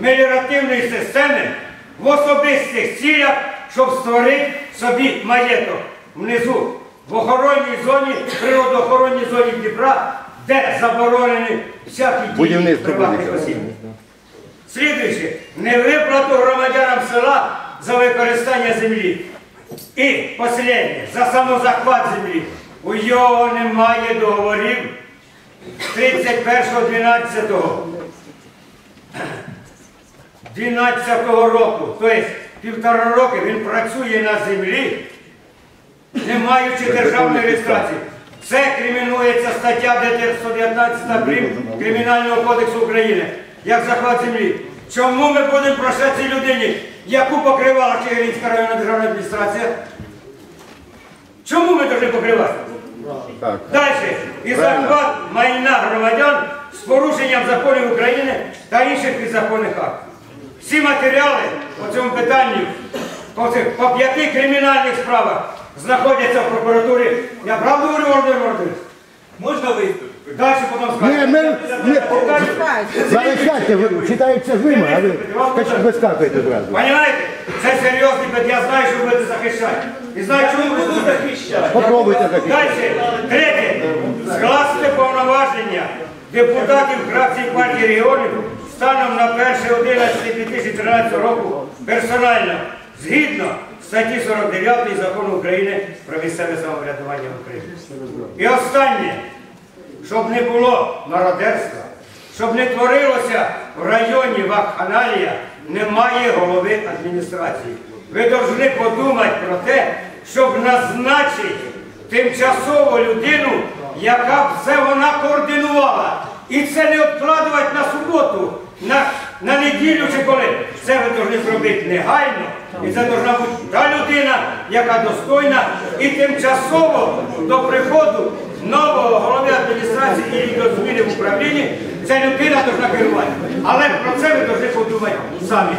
меліоративної системи в особистих цілях, щоб створити собі маєток внизу, в охоронній зоні, природоохоронній зоні Дніпра, де заборонені всякі дії приватних осіб. Слідуючи, невиплату громадянам села за використання землі. І останнє, за самозахват землі. У його немає договорів 31.12. 12 року, тобто півтора роки він працює на землі, не маючи державної реєстрації. Це кримінується стаття ДТР 119 прим. Кримінального кодексу України, як захват землі. Чому ми будемо прощати цій людині, яку покривала Чигиринська районна державна адміністрація? Чому ми повинні покривати? Далі. І захват майна громадян з порушенням законів України та інших підзаконних актів. Всі матеріали по цьому питанню, по, цих, по п'яти кримінальних справах знаходяться в прокуратурі. Я правду говорю, Володимир Володимирович? Можна виступ? Далі потім Ні, скажете. ми, ми, Далі. зараз ви читається з ними, а ви скачете, вискакуєте зразу. Понимаєте? Це серйозний бит, я знаю, що ви будете захищати. І знаю, чому ви будете захищати. Попробуйте захистити. Далі. Третє. Скласти повноваження депутатів фракції партії регіонів станом на 1.11.2013 року персонально згідно статті 49 Закону України про місцеве самоврядування в Україні. І останнє, щоб не було мародерства, щоб не творилося в районі вакханалія, немає голови адміністрації. Ви повинні подумати про те, щоб назначити тимчасову людину, яка б все вона координувала. І це не відкладувати на суботу, на, на неділю чи коли. Це ви повинні зробити негайно. І це повинна бути та людина, яка достойна і тимчасово до приходу нового голови адміністрації і до зміни в управлінні, ця людина повинна керувати. Але про це ви повинні подумати самі.